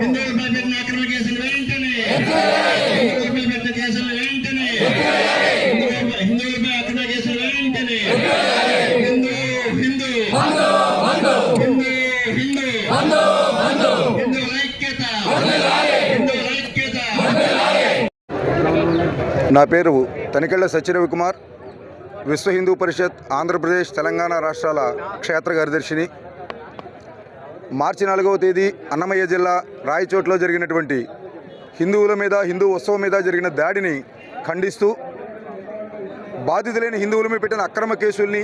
హిందువులపై పెట్టిన అక్రమ కేసులు వెంటనే హిందువులపై పెట్టిన కేసులు వెంటనే హిందువులపై- అక్రమ కేసులు వెంటనే హిందూ హిందూ హిందూ హిందూ ఐక్యత ఐక్యత నా పేరు తనికెళ్ళ సత్యరవి కుమార్ విశ్వ హిందూ పరిషత్ ఆంధ్రప్రదేశ్ తెలంగాణ రాష్ట్రాల క్షేత్ర కార్యదర్శిని. మార్చి నాలుగవ తేదీ అన్నమయ్య జిల్లా రాయచోట్లో జరిగినటువంటి హిందువుల మీద హిందూ ఉత్సవం మీద జరిగిన దాడిని ఖండిస్తూ బాధితులైన హిందువుల మీద పెట్టిన అక్రమ కేసుల్ని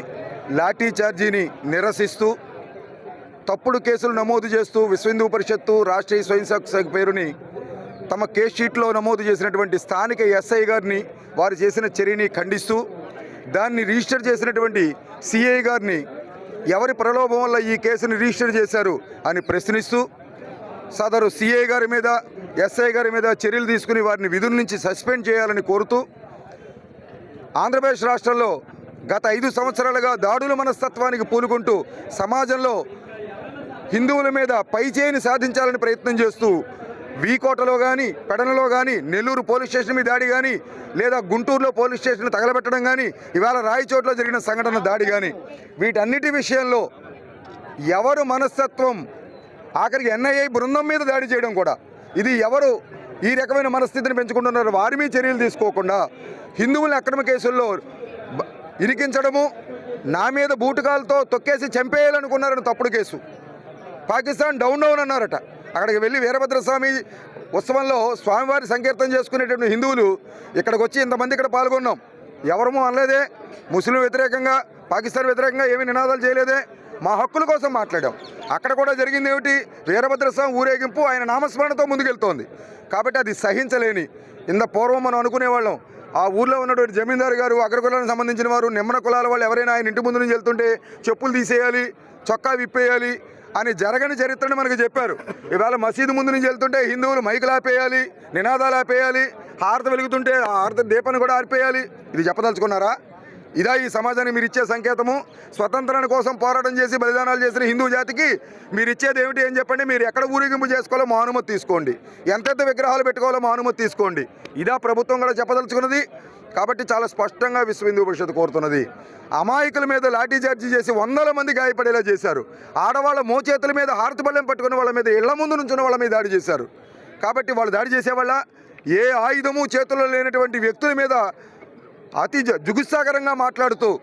లాఠీ ఛార్జీని నిరసిస్తూ తప్పుడు కేసులు నమోదు చేస్తూ విశ్వ హిందూ పరిషత్తు రాష్ట్రీయ స్వయం సేవక్ పేరుని తమ కేసు షీట్లో నమోదు చేసినటువంటి స్థానిక ఎస్ఐ గారిని వారు చేసిన చర్యని ఖండిస్తూ దాన్ని రిజిస్టర్ చేసినటువంటి సిఐ గారిని ఎవరి ప్రలోభం వల్ల ఈ కేసుని రిజిస్టర్ చేశారు అని ప్రశ్నిస్తూ సదరు సిఐ గారి మీద ఎస్ఐ గారి మీద చర్యలు తీసుకుని వారిని విధుల నుంచి సస్పెండ్ చేయాలని కోరుతూ ఆంధ్రప్రదేశ్ రాష్ట్రంలో గత ఐదు సంవత్సరాలుగా దాడుల మనస్తత్వానికి పూనుకుంటూ సమాజంలో హిందువుల మీద పైచేయిని సాధించాలని ప్రయత్నం చేస్తూ వీకోటలో కానీ పెడనలో కానీ నెల్లూరు పోలీస్ స్టేషన్ మీద దాడి కానీ లేదా గుంటూరులో పోలీస్ స్టేషన్ తగలబెట్టడం కానీ ఇవాళ రాయచోట్లో జరిగిన సంఘటన దాడి కానీ వీటన్నిటి విషయంలో ఎవరు మనస్తత్వం? ఆఖరికి ఎన్ఐఏ బృందం మీద దాడి చేయడం కూడా. ఇది ఎవరు ఈ రకమైన మనస్థితిని పెంచుకుంటున్నారు వారి మీద చర్యలు తీసుకోకుండా హిందువుల అక్రమ కేసుల్లో ఇరికించడము నా మీద బూటకాలతో తొక్కేసి చంపేయాలనుకున్నారని తప్పుడు కేసు. పాకిస్తాన్ డౌన్ డౌన్ అన్నారట. అక్కడికి వెళ్ళి వీరభద్రస్వామి ఉత్సవంలో స్వామివారి సంకీర్తన చేసుకునేటువంటి హిందువులు ఇక్కడికి వచ్చి ఇంతమంది ఇక్కడ పాల్గొన్నాం. ఎవరమో అనలేదే. ముస్లిం వ్యతిరేకంగా పాకిస్తాన్ వ్యతిరేకంగా ఏమీ నినాదాలు చేయలేదే. మా హక్కుల కోసం మాట్లాడాం. అక్కడ కూడా జరిగింది ఏమిటి? వీరభద్రస్వామి ఊరేగింపు ఆయన నామస్మరణతో ముందుకెళ్తోంది. కాబట్టి అది సహించలేని ఇంత పూర్వం మనం అనుకునేవాళ్ళం. ఆ ఊర్లో ఉన్నటువంటి జమీందారు గారు అగ్రకులానికి సంబంధించిన వారు నిమ్మన కులాల వాళ్ళు ఎవరైనా ఆయన ఇంటి ముందు నుంచి వెళ్తుంటే చెప్పులు తీసేయాలి చొక్కా విప్పేయాలి అని జరగని చరిత్రని మనకు చెప్పారు. ఇవాళ మసీదు ముందు నుంచి వెళ్తుంటే హిందువులు మైకులు ఆపేయాలి నినాదాలు ఆపేయాలి హారత వెలుగుతుంటే హారత దీపాన్ని కూడా ఆర్పేయాలి. ఇది చెప్పదలుచుకున్నారా? ఇదా ఈ సమాజానికి మీరు ఇచ్చే సంకేతము. స్వతంత్రాన్ని కోసం పోరాటం చేసి బలిదానాలు చేసిన హిందూ జాతికి మీరు ఇచ్చేది ఏమిటి అని చెప్పండి. మీరు ఎక్కడ ఊరేగింపు చేసుకోవాలో మా అనుమతి తీసుకోండి. ఎంతెంత విగ్రహాలు పెట్టుకోవాలో మా అనుమతి తీసుకోండి. ఇదా ప్రభుత్వం కూడా చెప్పదలుచుకున్నది. కాబట్టి చాలా స్పష్టంగా విశ్వ హిందూ పరిషత్ కోరుతున్నది. అమాయకుల మీద లాఠీ చార్జీ చేసి వందల మంది గాయపడేలా చేశారు. ఆడవాళ్ళ మోచేతుల మీద హారతి బల్లెం పట్టుకున్న వాళ్ళ మీద ఇళ్ళ ముందు నుంచున్న వాళ్ళ మీద దాడి చేశారు. కాబట్టి వాళ్ళు దాడి చేసేవాళ్ళ? ఏ ఆయుధము చేతుల్లో లేనటువంటి వ్యక్తుల మీద అతి జ- జుగుత్సాకరంగా మాట్లాడుతూ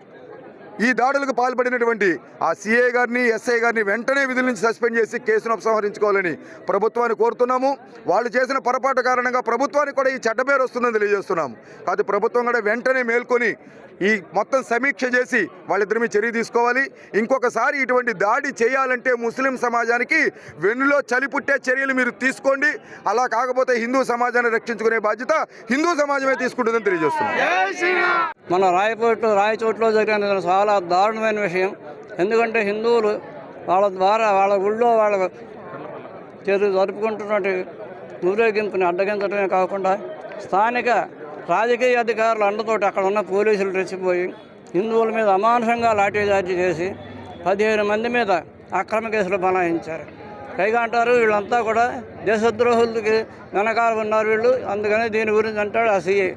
ఈ దాడులకు పాల్పడినటువంటి ఆ సిఐ గారిని ఎస్ఐ గారిని వెంటనే విధుల నుంచి సస్పెండ్ చేసి కేసును ఉపసంహరించుకోవాలని ప్రభుత్వాన్ని కోరుతున్నాము. వాళ్ళు చేసిన పొరపాటు కారణంగా ప్రభుత్వానికి కూడా ఈ చెడ్డ పేరు వస్తుందని తెలియజేస్తున్నాము కాదు ప్రభుత్వం కూడా వెంటనే మేల్కొని ఈ మొత్తం సమీక్ష చేసి వాళ్ళిద్దరి మీద చర్య తీసుకోవాలి. ఇంకొకసారి ఇటువంటి దాడి చేయాలంటే ముస్లిం సమాజానికి వెన్నులో చలి పుట్టే చర్యలు మీరు తీసుకోండి. అలా కాకపోతే హిందూ సమాజాన్ని రక్షించుకునే బాధ్యత హిందూ సమాజమే తీసుకుంటుందని తెలియజేస్తున్నాం. మన రాయపోటు రాయచోట్లో జరిగిన చాలా దారుణమైన విషయం. ఎందుకంటే హిందువులు వాళ్ళ ద్వారా వాళ్ళ ఊళ్ళో వాళ్ళ చెరు జరుపుకుంటున్నటువంటి ఊరేగింపుని అడ్డగించడమే కాకుండా స్థానిక రాజకీయ అధికారుల అండతోటి అక్కడ ఉన్న పోలీసులు రెచ్చిపోయి హిందువుల మీద అమానుషంగా లాఠీచార్జీ చేసి పదిహేను మంది మీద అక్రమ కేసులు బనాయించారు. పైగా అంటారు వీళ్ళంతా కూడా దేశద్రోహులకి వెనకాల ఉన్నారు వీళ్ళు. అందుకని దీని గురించి అంటాడు ఆ సీఐ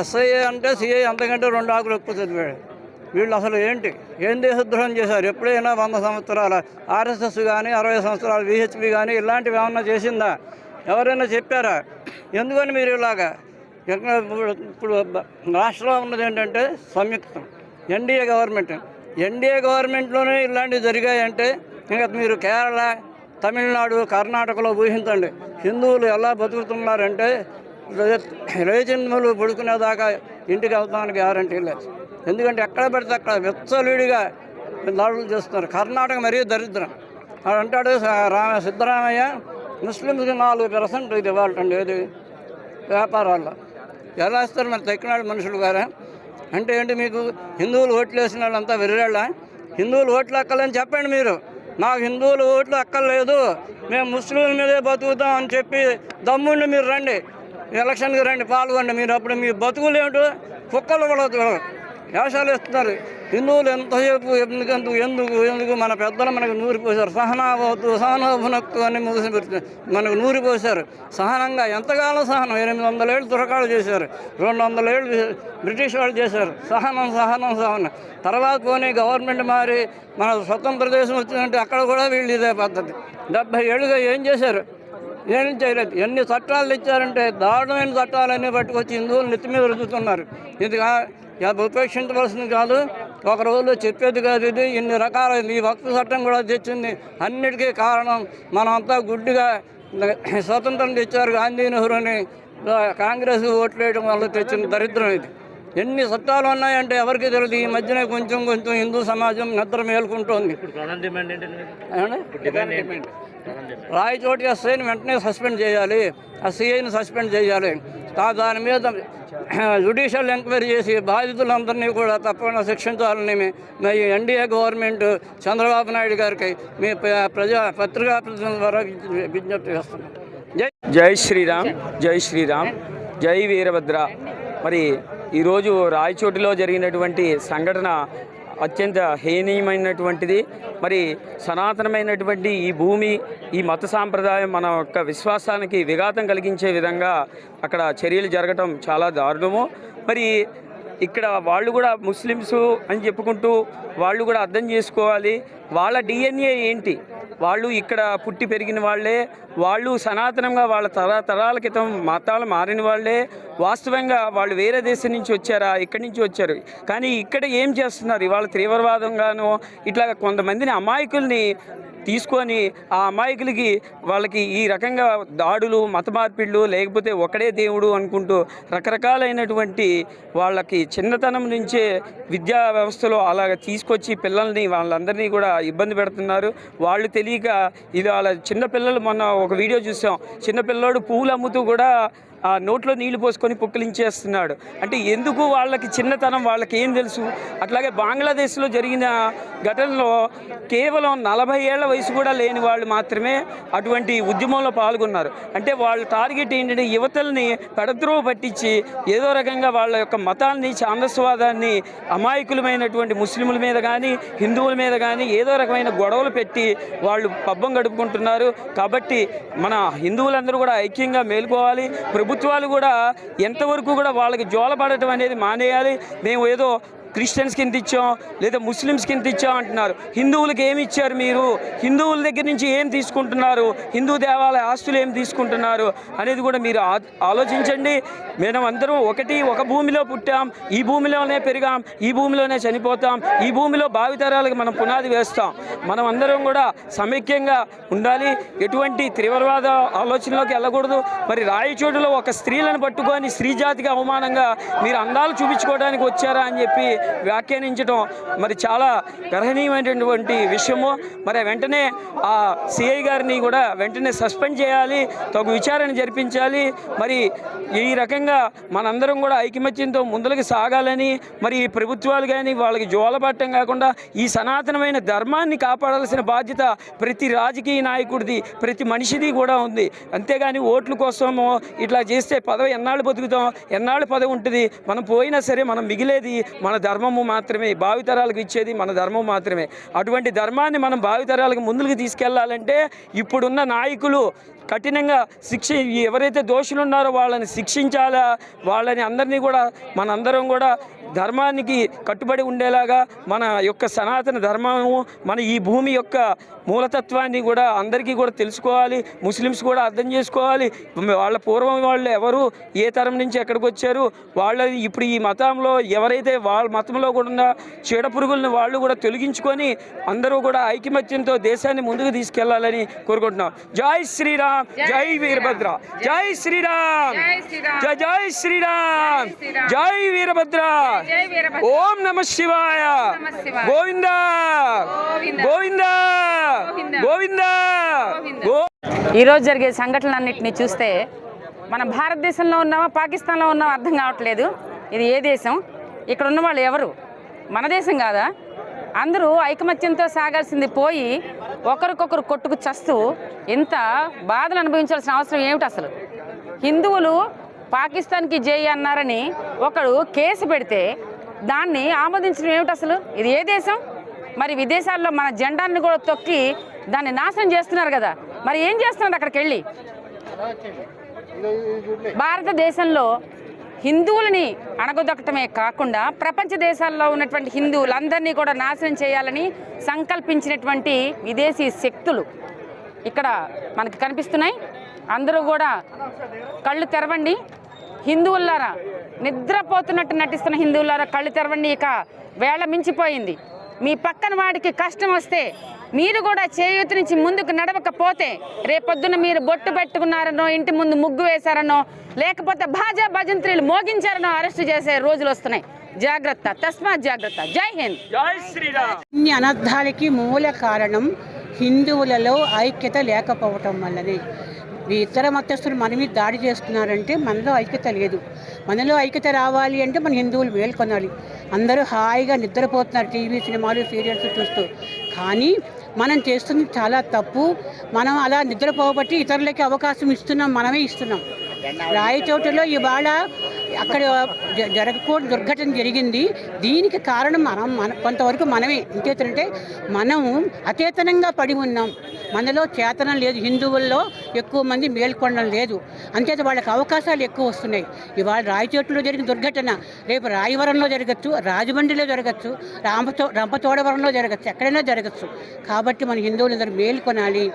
ఎస్ఐఏ అంటే సిఐ అంతకంటే రెండు ఆకులు ఎక్కువ చదివాడు. వీళ్ళు అసలు ఏంటి? ఏం దేశద్రోహం చేశారు? ఎప్పుడైనా వంద సంవత్సరాల ఆర్ఎస్ఎస్ కానీ అరవై సంవత్సరాలు విహెచ్పి కానీ ఇలాంటివి ఏమన్నా చేసిందా? ఎవరైనా చెప్పారా? ఎందుకని మీరు ఇలాగా? ఇప్పుడు ఇప్పుడు రాష్ట్రంలో ఉన్నది ఏంటంటే సంయుక్తం ఎన్డీఏ గవర్నమెంట్. ఎన్డీఏ గవర్నమెంట్లోనే ఇలాంటివి జరిగాయంటే ఇంకా మీరు కేరళ తమిళనాడు కర్ణాటకలో ఊహించండి. హిందువులు ఎలా బతుకుతున్నారంటే రేజన్ములు పడుకునేదాకా ఇంటికి వెళ్తానికి గ్యారంటీ లేదు. ఎందుకంటే ఎక్కడ పెడితే అక్కడ వెచ్చలుడిగా దాడులు చేస్తున్నారు. కర్ణాటక మరీ దరిద్రం. వాడు అంటాడు రామ సిద్ధరామయ్య ముస్లింస్కి నాలుగు పర్సెంట్ ఇది ఇవ్వాలండి ఏది? వ్యాపారాల్లో. ఎలా ఇస్తారు మరి తెక్కినాడు మనుషులు గారా? అంటే ఏంటి మీకు? హిందువులు ఓట్లు వేసిన వాళ్ళంతా వెర్రాళ్ళ? హిందువులు ఓట్లు అక్కలని చెప్పండి మీరు. నాకు హిందువులు ఓట్లు అక్కర్లేదు. మేము ముస్లింల మీదే బతుకుతాం అని చెప్పి దమ్ముండి మీరు రండి. ఎలక్షన్కి రండి పాల్గొండి. మీరు అప్పుడు మీ బతుకులు ఏమిటో కుక్కలు కూడా వేషాలు ఇస్తున్నారు హిందువులు ఎంతసేపు ఎందుకు ఎందుకు ఎందుకు? మన పెద్దలు మనకు నూరిపోసారు సహనాభవతు సహనాభునక్కు అని ముగిసి పెడుతుంది మనకు నూరిపోసారు సహనంగా ఎంతకాలం సహనం. ఎనిమిది వందల ఏళ్ళు తురకాలు చేశారు. రెండు వందల ఏళ్ళు బ్రిటిష్ వాళ్ళు చేశారు. సహనం సహనం సహనం. తర్వాత పోనీ గవర్నమెంట్ మారి మన స్వతంత్ర దేశం వచ్చిందంటే అక్కడ కూడా వీళ్ళు ఇదే పద్ధతి. డెబ్బై ఏళ్ళుగా ఏం చేశారు? ఏం చేయలేదు. ఎన్ని చట్టాలు తెచ్చారంటే దారుణమైన చట్టాలన్నీ పట్టుకొచ్చి హిందువులు నెత్తి మీద రుద్దుతున్నారు. ఇది ఉపేక్షించవలసింది కాదు ఒక రోజులో చెప్పేది కాదు ఇది. ఇన్ని రకాల ఈ వక్ఫ్ చట్టం కూడా తెచ్చింది. అన్నిటికీ కారణం మనమంతా గుడ్డిగా స్వతంత్రం తెచ్చారు గాంధీ నెహ్రూని. కాంగ్రెస్ ఓట్లు వేయడం వల్ల తెచ్చిన దరిద్రం ఇది. ఎన్ని చట్టాలు ఉన్నాయంటే ఎవరికి తెలియదు. ఈ మధ్యనే కొంచెం కొంచెం హిందూ సమాజం నిద్ర మేల్కుంటోంది? రాయచోటి ఎస్ఐని వెంటనే సస్పెండ్ చేయాలి. ఆ సిఐని సస్పెండ్ చేయాలి. దాని మీద జ్యుడిషియల్ ఎంక్వైరీ చేసి బాధితులందరినీ కూడా తప్పకుండా శిక్షించాలని మీ- ఎన్డీఏ గవర్నమెంట్ చంద్రబాబు నాయుడు గారికి మీ ప్ర- ప్రజా పత్రికా ప్రతినిధుల ద్వారా విజ్ఞప్తి చేస్తున్నాం. జై జై శ్రీరామ్ జై శ్రీరామ్ జై వీరభద్ర. మరి ఈరోజు రాయచోటిలో జరిగినటువంటి సంఘటన అత్యంత హేనీయమైనటువంటిది మరి సనాతనమైనటువంటి ఈ భూమి ఈ మత సాంప్రదాయం మన యొక్క విశ్వాసానికి విఘాతం కలిగించే విధంగా అక్కడ చర్యలు జరగటం చాలా దారుణము. మరి ఇక్కడ వాళ్ళు కూడా ముస్లిమ్స్ అని చెప్పుకుంటూ వాళ్ళు కూడా అర్థం చేసుకోవాలి. వాళ్ళ డిఎన్ఏ ఏంటి? వాళ్ళు ఇక్కడ పుట్టి పెరిగిన వాళ్ళే వాళ్ళు సనాతనంగా వాళ్ళ తర తరాల క్రితం మతాలు మారిన వాళ్ళే. వాస్తవంగా వాళ్ళు వేరే దేశం నుంచి వచ్చారా? ఇక్కడి నుంచి వచ్చారు. కానీ ఇక్కడ ఏం చేస్తున్నారు? ఇవాళ తీవ్రవాదంగానో ఇట్లా కొంతమందిని అమాయకుల్ని తీసుకొని ఆ అమాయకులకి వాళ్ళకి ఈ రకంగా దాడులు మత మార్పిళ్ళు లేకపోతే ఒకడే దేవుడు అనుకుంటూ రకరకాలైనటువంటి వాళ్ళకి చిన్నతనం నుంచే విద్యా వ్యవస్థలో అలాగ తీసుకొచ్చి పిల్లల్ని వాళ్ళందరినీ కూడా ఇబ్బంది పెడుతున్నారు. వాళ్ళు తెలియక ఇది వాళ్ళ చిన్నపిల్లలు మొన్న ఒక వీడియో చూసాం. చిన్నపిల్లోడు పువ్వులు అమ్ముతూ కూడా నోట్లో నీళ్ళు పోసుకొని పుక్కిలించేస్తున్నాడు. అంటే ఎందుకు వాళ్ళకి చిన్నతనం వాళ్ళకి ఏం తెలుసు? అట్లాగే బంగ్లాదేశ్లో జరిగిన ఘటనలో కేవలం నలభై ఏళ్ళ వయసు కూడా లేని వాళ్ళు మాత్రమే అటువంటి ఉద్యమంలో పాల్గొన్నారు. అంటే వాళ్ళ టార్గెట్ ఏంటంటే యువతల్ని పెడద్రోవ పట్టించి ఏదో రకంగా వాళ్ళ యొక్క మతాన్ని ఛాందస్వాదాన్ని అమాయకులమైనటువంటి ముస్లింల మీద కానీ హిందువుల మీద కానీ ఏదో రకమైన గొడవలు పెట్టి వాళ్ళు పబ్బం గడుపుకుంటున్నారు. కాబట్టి మన హిందువులందరూ కూడా ఐక్యంగా మేలుకోవాలి. ప్రభుత్వాలు కూడా ఎంతవరకు కూడా వాళ్ళకి జోలపడటం అనేది మానేయాలి. మేము ఏదో క్రిస్టియన్స్ కింద ఇచ్చాం లేదా ముస్లిమ్స్ కింద ఇచ్చాం అంటున్నారు. హిందువులకు ఏమి ఇచ్చారు మీరు? హిందువుల దగ్గర నుంచి ఏం తీసుకుంటున్నారు? హిందూ దేవాలయ ఆస్తులు ఏం తీసుకుంటున్నారు? అనేది కూడా మీరు ఆ- ఆలోచించండి. మేము అందరం ఒకటి ఒక భూమిలో పుట్టాం ఈ భూమిలోనే పెరిగాం ఈ భూమిలోనే చనిపోతాం ఈ భూమిలో భావితరాలకు మనం పునాది వేస్తాం. మనం అందరం కూడా సమైక్యంగా ఉండాలి. ఎటువంటి తీవ్రవాద ఆలోచనలోకి వెళ్ళకూడదు. మరి రాయచోటులో ఒక స్త్రీలను పట్టుకొని స్త్రీ జాతికి అవమానంగా మీరు అందాలు చూపించుకోవడానికి వచ్చారా అని చెప్పి వ్యాఖ్యానించడం మరి చాలా గర్హనీయమైనటువంటి విషయము. మరి వెంటనే ఆ సిఐ గారిని కూడా వెంటనే సస్పెండ్ చేయాలి తగు విచారణ జరిపించాలి. మరి ఈ రకంగా మనందరం కూడా ఐకమత్యంతో ముందుకు సాగాలని మరి ఈ ప్రభుత్వాలు కానీ వాళ్ళకి జోలపట్టం కాకుండా ఈ సనాతనమైన ధర్మాన్ని కాపాడాల్సిన బాధ్యత ప్రతి రాజకీయ నాయకుడిది ప్రతి మనిషిది కూడా ఉంది. అంతేగాని ఓట్ల కోసము ఇట్లా చేస్తే పదవి ఎన్నాళ్ళు బతుకుతాం ఎన్నాళ్ళు పదవి ఉంటుంది మనం పోయినా సరే మనం మిగిలేది మన ధర్మము మాత్రమే భావితరాలకు ఇచ్చేది మన ధర్మం మాత్రమే. అటువంటి ధర్మాన్ని మనం భావితరాలకు ముందుకు తీసుకెళ్ళాలంటే ఇప్పుడున్న నాయకులు కఠినంగా శిక్ష ఎవరైతే దోషులు ఉన్నారో వాళ్ళని శిక్షించాలా? వాళ్ళని అందరినీ కూడా మనందరం కూడా ధర్మానికి కట్టుబడి ఉండేలాగా మన యొక్క సనాతన ధర్మము మన ఈ భూమి యొక్క మూలతత్వాన్ని కూడా అందరికీ కూడా తెలుసుకోవాలి ముస్లిమ్స్ కూడా అర్థం చేసుకోవాలి వాళ్ళ పూర్వం వాళ్ళు ఎవరు ఏ తరం నుంచి ఎక్కడికి వచ్చారు వాళ్ళ ఇప్పుడు ఈ మతంలో ఎవరైతే వాళ్ళ మతంలో కూడా ఉన్న చీడ పురుగులను వాళ్ళు కూడా తొలగించుకొని అందరూ కూడా ఐకమత్యంతో దేశాన్ని ముందుకు తీసుకెళ్ళాలని కోరుకుంటున్నాం జై శ్రీరామ్ జై వీరభద్ర జై శ్రీరామ్ జై శ్రీరామ్. జై వీరభద్ర. ఓం నమ శివాయ. నమః శివాయ. గోవింద. గోవింద. గోవింద. ఈరోజు జరిగే సంఘటనలన్నింటినీ చూస్తే మన భారతదేశంలో ఉన్నామా పాకిస్తాన్లో ఉన్నామా అర్థం కావట్లేదు. ఇది ఏ దేశం? ఇక్కడ ఉన్న వాళ్ళు ఎవరు? మన దేశం కాదా? అందరూ ఐకమత్యంతో సాగాల్సింది పోయి ఒకరికొకరు కొట్టుకు చస్తూ ఇంత బాధలు అనుభవించాల్సిన అవసరం ఏమిటి అసలు? హిందువులు పాకిస్తాన్కి జై అన్నారని ఒకడు కేసు పెడితే దాన్ని ఆమోదించడం ఏమిటి అసలు? ఇది ఏ దేశం? మరి విదేశాల్లో మన జెండాన్ని కూడా తొక్కి దాన్ని నాశనం చేస్తున్నారు కదా. మరి ఏం చేస్తున్నారు అక్కడికి వెళ్ళి? భారతదేశంలో హిందువులని అణగదొక్కటమే కాకుండా ప్రపంచ దేశాల్లో ఉన్నటువంటి హిందువులందరినీ కూడా నాశనం చేయాలని సంకల్పించినటువంటి విదేశీ శక్తులు ఇక్కడ మనకి కనిపిస్తున్నాయి. అందరూ కూడా కళ్ళు తెరవండి. హిందువులారా నిద్రపోతున్నట్టు నటిస్తున్న హిందువులారా కళ్ళు తెరవండి. ఇక వేళ మించిపోయింది. మీ పక్కన వాడికి కష్టం వస్తే మీరు కూడా చేయూతి నుంచి ముందుకు నడవకపోతే రేపొద్దున మీరు బొట్టు పెట్టుకున్నారనో ఇంటి ముందు ముగ్గు వేశారనో లేకపోతే భాజా భజంత్రీలు మోగించారనో అరెస్ట్ చేసే రోజులు వస్తున్నాయి. జాగ్రత్త తస్మాత్ జాగ్రత్త. జై హింద్. జై శ్రీరామ్. ఇన్ని అనర్థాలకి మూల కారణం హిందువులలో ఐక్యత లేకపోవటం వల్లనే. ఈ ఇతర మతస్థులు మన మీద దాడి చేస్తున్నారంటే మనలో ఐక్యత లేదు. మనలో ఐక్యత రావాలి అంటే మన హిందువులు మేల్కొనాలి. అందరూ హాయిగా నిద్రపోతున్నారు టీవీ సినిమాలు సీరియల్స్ చూస్తూ. కానీ మనం చేస్తుంది చాలా తప్పు. మనం అలా నిద్రపోబట్టి ఇతరులకి అవకాశం ఇస్తున్నాం మనమే ఇస్తున్నాం. రాయచోటలో ఇవాళ అక్కడ జ- దుర్ఘటన జరిగింది. దీనికి కారణం మనం మన కొంతవరకు మనమే. ఇంకేతంటే మనం అచేతనంగా పడి ఉన్నాం. మనలో చేతనం లేదు. హిందువుల్లో ఎక్కువ మంది మేల్కొనడం లేదు. అంతేత వాళ్ళకి అవకాశాలు ఎక్కువ వస్తున్నాయి. ఇవాళ రాయచోట్లో జరిగిన దుర్ఘటన. రేపు రాయవరంలో జరగచ్చు రాజమండ్రిలో జరగచ్చు రామతో రంపచోడవరంలో జరగచ్చు ఎక్కడైనా జరగచ్చు. కాబట్టి మన హిందువులందరూ మేల్కొనాలి.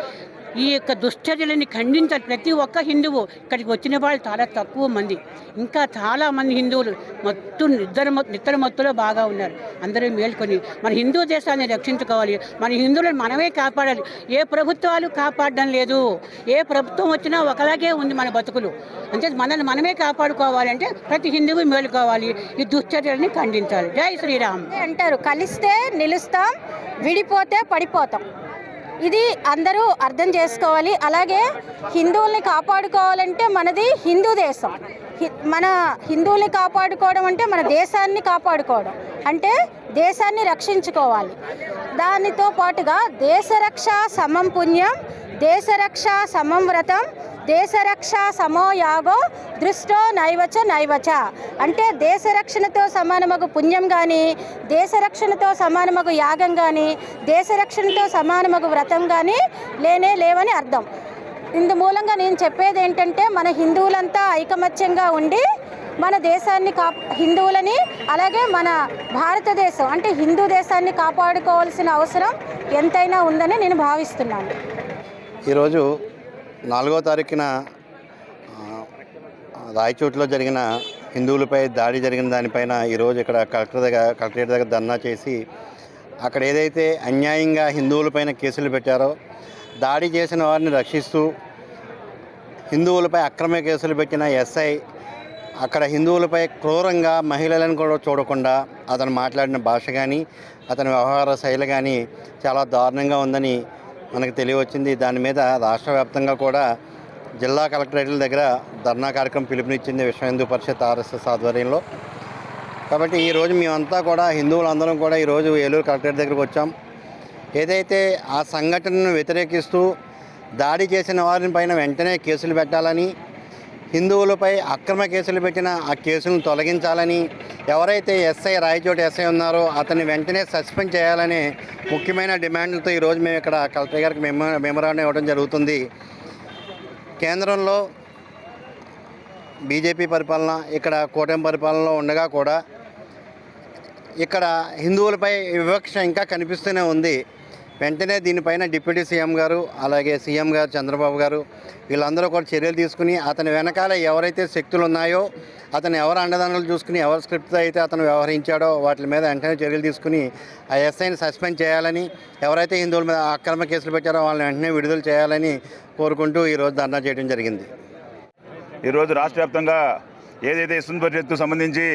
ఈ యొక్క దుశ్చర్యలని ఖండించాలి. ప్రతి ఒక్క హిందువు ఇక్కడికి వచ్చిన వాళ్ళు చాలా తక్కువ మంది. ఇంకా చాలామంది హిందువులు మొత్తం నిద్ర నిద్ర మత్తులో బాగా ఉన్నారు. అందరూ మేల్కొని మన హిందూ దేశాన్ని రక్షించుకోవాలి. మన హిందువులను మనమే కాపాడాలి. ఏ ప్రభుత్వాలు కాపాడడం లేదు. ఏ ప్రభుత్వం వచ్చినా ఒకలాగే ఉంది మన బతుకులు. అంటే మనల్ని మనమే కాపాడుకోవాలంటే ప్రతి హిందువు మేలుకోవాలి. ఈ దుశ్చర్యలని ఖండించాలి. జై శ్రీరామ్. అంటారు. కలిస్తే నిలుస్తాం విడిపోతే పడిపోతాం. ఇది అందరూ అర్థం చేసుకోవాలి. అలాగే హిందువుల్ని కాపాడుకోవాలంటే మనది హిందూ దేశం. హి- మన హిందువుల్ని కాపాడుకోవడం అంటే మన దేశాన్ని కాపాడుకోవడం. అంటే దేశాన్ని రక్షించుకోవాలి. దానితో పాటుగా దేశరక్ష సమం పుణ్యం దేశరక్ష సమం వ్రతం దేశరక్ష సమో యాగో దృష్టో నైవచ నైవచ. అంటే దేశరక్షణతో సమానమగు పుణ్యం కానీ దేశరక్షణతో సమానమగు యాగం కానీ దేశరక్షణతో సమానమగు వ్రతం కానీ లేనే లేవని అర్థం. ఇందు మూలంగా నేను చెప్పేది ఏంటంటే మన హిందువులంతా ఐకమత్యంగా ఉండి మన దేశాన్ని కా హిందువులని అలాగే మన భారతదేశం అంటే హిందూ దేశాన్ని కాపాడుకోవాల్సిన అవసరం ఎంతైనా ఉందని నేను భావిస్తున్నాను. ఈరోజు నాలుగో తారీఖున రాయచోట్లో జరిగిన హిందువులపై దాడి జరిగిన దానిపైన ఈరోజు ఇక్కడ కలెక్టర్ దగ్గర కలెక్టరేట్ దగ్గర ధర్నా చేసి అక్కడ ఏదైతే అన్యాయంగా హిందువులపైన కేసులు పెట్టారో దాడి చేసిన వారిని రక్షిస్తూ హిందువులపై అక్రమ కేసులు పెట్టిన ఎస్ఐ అక్కడ హిందువులపై క్రూరంగా మహిళలను కూడా చూడకుండా అతను మాట్లాడిన భాష కానీ అతని వ్యవహార శైలి కానీ చాలా దారుణంగా ఉందని మనకు తెలియవచ్చింది. దాని మీద రాష్ట్ర వ్యాప్తంగా కూడా జిల్లా కలెక్టరేట్ల దగ్గర ధర్నా కార్యక్రమం పిలుపునిచ్చింది విశ్వ హిందూ పరిషత్ ఆర్ఎస్ఎస్ ఆధ్వర్యంలో. కాబట్టి ఈరోజు మేమంతా కూడా హిందువులందరం కూడా ఈరోజు ఏలూరు కలెక్టరేట్ దగ్గరకు వచ్చాం. ఏదైతే ఆ సంఘటనను వ్యతిరేకిస్తూ దాడి చేసిన వారిని పైన వెంటనే కేసులు పెట్టాలని హిందువులపై అక్రమ కేసులు పెట్టిన ఆ కేసులను తొలగించాలని ఎవరైతే ఎస్ఐ రాయచోటి ఎస్ఐ ఉన్నారో అతన్ని వెంటనే సస్పెండ్ చేయాలని ముఖ్యమైన డిమాండ్లతో ఈరోజు మేము ఇక్కడ కలెక్టర్ గారికి మెమో మెమరాండం ఇవ్వడం జరుగుతుంది. కేంద్రంలో బీజేపీ పరిపాలన ఇక్కడ కూటమి పరిపాలనలో ఉండగా కూడా ఇక్కడ హిందువులపై వివక్ష ఇంకా కనిపిస్తూనే ఉంది. వెంటనే దీనిపైన డిప్యూటీ సీఎం గారు అలాగే సీఎం గారు చంద్రబాబు గారు వీళ్ళందరూ కూడా చర్యలు తీసుకుని అతని వెనకాల ఎవరైతే శక్తులు ఉన్నాయో అతను ఎవరు అండదండలు చూసుకుని ఎవరు స్క్రిప్ట్ అయితే అతను వ్యవహరించాడో వాటి మీద వెంటనే చర్యలు తీసుకుని ఆ ఎస్ఐని సస్పెండ్ చేయాలని ఎవరైతే హిందువుల మీద అక్రమ కేసులు పెట్టారో వాళ్ళని వెంటనే విడుదల చేయాలని కోరుకుంటూ ఈరోజు ధర్నా చేయడం జరిగింది. ఈరోజు రాష్ట్ర వ్యాప్తంగా ఏదైతే ఇస్తుంది సంబంధించి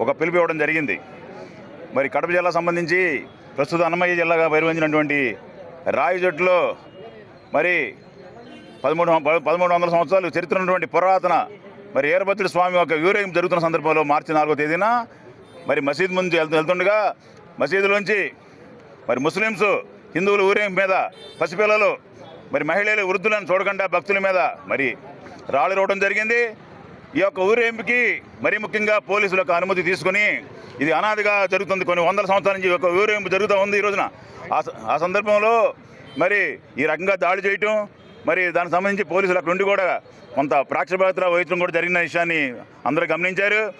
ఒక పిలుపు ఇవ్వడం జరిగింది మరి కడప జిల్లా సంబంధించి ప్రస్తుత అన్నమయ్య జిల్లాగా పరిగణించినటువంటి రాయజొట్టులో మరి పదమూడు ప- పదమూడు వందల సంవత్సరాలు చరిత్ర ఉన్నటువంటి పురాతన మరి ఏరభద్రుడి స్వామి యొక్క ఊరేగింపు జరుగుతున్న సందర్భంలో మార్చి నాలుగో తేదీన మరి మసీద్ ముందు వెళ్తుండగా మసీదులోంచి మరి ముస్లిమ్స్ హిందువుల ఊరేగింపు మీద పసిపిల్లలు మరి మహిళలు వృద్ధులను చూడకుండా భక్తుల మీద మరి రాళ్ళు రావడం జరిగింది. ఈ యొక్క ఊరేంపుకి మరీ ముఖ్యంగా పోలీసుల యొక్క అనుమతి తీసుకుని ఇది అనాదిగా జరుగుతుంది. కొన్ని వందల సంవత్సరాల నుంచి ఒక ఊరేంపు జరుగుతూ ఉంది ఈ రోజున. ఆ స- ఆ సందర్భంలో మరి ఈ రకంగా దాడి చేయటం మరి దానికి సంబంధించి పోలీసులు అక్కడ ఉండి కూడా కొంత ప్రాక్షపాత్ర వహించడం కూడా జరిగిన విషయాన్ని అందరూ గమనించారు.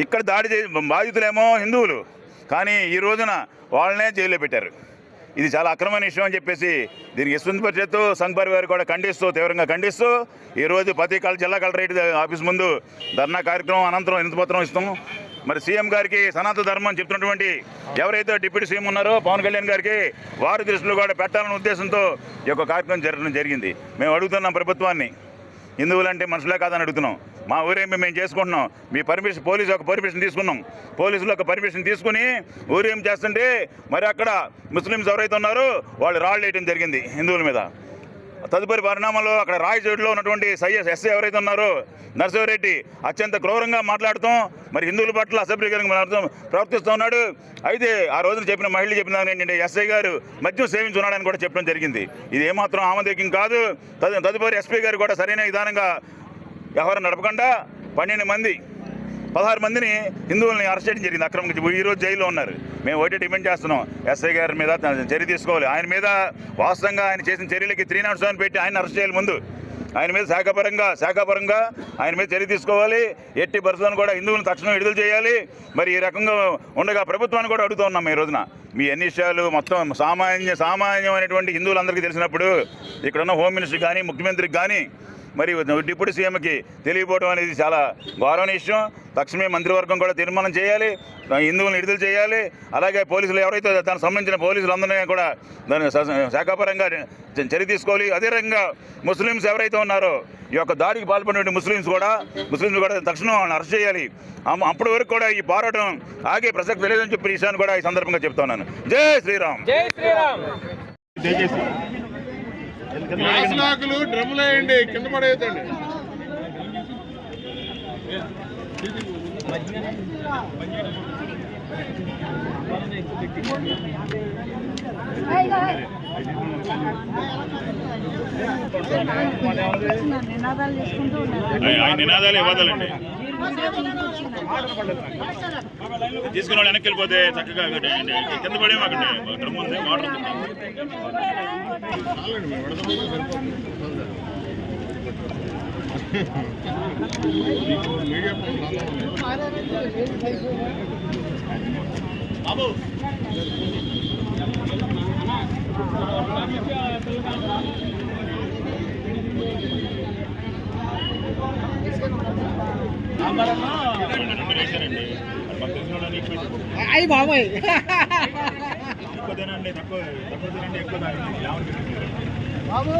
ఇక్కడ దాడి చే బాధితులేమో హిందువులు. కానీ ఈ రోజున వాళ్ళనే జైల్లో పెట్టారు. ఇది చాలా అక్రమమైన విషయం అని చెప్పేసి దీనికి యశ్వంత్ పరిషత్ సంఘ్ పరివార్ కూడా ఖండిస్తూ తీవ్రంగా ఖండిస్తూ ఈ రోజు ప్రతి కల జిల్లా కలెక్టరేట్ ఆఫీస్ ముందు ధర్నా కార్యక్రమం అనంతరం ఇంతపత్రం ఇస్తాం? మరి సీఎం గారికి సనాతన ధర్మం చెప్తున్నటువంటి ఎవరైతే డిప్యూటీ సీఎం ఉన్నారో పవన్ కళ్యాణ్ గారికి వారి దృష్టిలో కూడా పెట్టాలనే ఉద్దేశంతో ఈ యొక్క కార్యక్రమం జరగడం జరిగింది. మేము అడుగుతున్నాం ప్రభుత్వాన్ని. హిందువులంటే మనుషులే కాదని అడుగుతున్నాం. మా ఊరేమి మేము చేసుకుంటున్నాం? మీ పర్మిషన్ పోలీసు ఒక పర్మిషన్ తీసుకున్నాం. పోలీసులు ఒక పర్మిషన్ తీసుకుని ఊరేం చేస్తుంటే మరి అక్కడ ముస్లిమ్స్ ఎవరైతే ఉన్నారో వాళ్ళు రాళ్ళు వేయడం జరిగింది హిందువుల మీద. తదుపరి పరిణామంలో అక్కడ రాయచోటిలో ఉన్నటువంటి సైఎస్ ఎస్ఐ ఎవరైతే ఉన్నారో నరసింహారెడ్డి అత్యంత క్రూరంగా మాట్లాడుతాం మరి హిందువుల పట్ల అసభ్యకరంగా మాట్లాడుతూ ప్రవర్తిస్తూ ఉన్నాడు. అయితే ఆ రోజున చెప్పిన మహిళలు చెప్పిన ఏంటంటే ఎస్ఐ గారు మద్యం సేవించున్నాడని కూడా చెప్పడం జరిగింది. ఇది ఏమాత్రం ఆమోదకం కాదు. తదుపరి ఎస్పీ గారు కూడా సరైన విధానంగా వ్యవహారం నడపకుండా పన్నెండు మంది పదహారు మందిని హిందువుల్ని అరెస్ట్ చేయడం జరిగింది అక్రమ ఈ రోజు జైల్లో ఉన్నారు. మేము ఒకటి డిమాండ్ చేస్తున్నాం. ఎస్ఐ గారి మీద చర్య తీసుకోవాలి. ఆయన మీద వాస్తవంగా ఆయన చేసిన చర్యలకి త్రీ నాట్ సెవెన్ పెట్టి ఆయన అరెస్ట్ చేయాలి ముందు. ఆయన మీద శాఖపరంగా శాఖపరంగా ఆయన మీద చర్య తీసుకోవాలి. ఎట్టి పరిస్థితులను కూడా హిందువులను తక్షణం విడుదల చేయాలి. మరి ఈ రకంగా ఉండగా ప్రభుత్వాన్ని కూడా అడుగుతూ ఉన్నాం ఈ రోజున. మీ అన్ని విషయాలు మొత్తం సామాన్య సామాన్యమైనటువంటి హిందువులందరికీ తెలిసినప్పుడు ఇక్కడున్న హోమ్ మినిస్టర్ కానీ ముఖ్యమంత్రికి కానీ మరి డిప్యూటీ సీఎంకి తెలియపోవడం అనేది చాలా గౌరవనీయ విషయం. తక్షణమే మంత్రివర్గం కూడా తీర్మానం చేయాలి. హిందువులను విడుదల చేయాలి. అలాగే పోలీసులు ఎవరైతే దానికి సంబంధించిన పోలీసులు అందరినీ కూడా దాని శా- శాఖాపరంగా చర్య తీసుకోవాలి. అదే రకంగా ముస్లిమ్స్ ఎవరైతే ఉన్నారో ఈ యొక్క దాడికి పాల్పడిన ముస్లిమ్స్ కూడా ముస్లిమ్స్ కూడా తక్షణం వాళ్ళని అరెస్ట్ చేయాలి. అప్పటి వరకు కూడా ఈ పోరాటం ఆగే ప్రసక్తి లేదని చెప్పిన విషయాన్ని కూడా ఈ సందర్భంగా చెప్తున్నాను జై శ్రీరామ్. నాకులు డ్రమ్ములు వేయండి కింద పడేయద్దండి. ఆయన నినాదాలు ఇవ్వదండి తీసుకున్న వాళ్ళు వెనక్కి వెళ్ళిపోతే చక్కగా కింద పడేమాకండి డ్రమ్ ముందు వాటర్ ఉంది. మీడియా అయ్యి బాబాయ్. ఎక్కువ తినండి తక్కువ తక్కువ తినండి ఎక్కువ తాగండి ఎవరికి అవును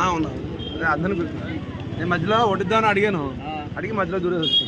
అదే అందరిని. నేను మధ్యలో వడ్డిద్దామని అడిగాను. అడిగి మధ్యలో దూరేసి వచ్చాను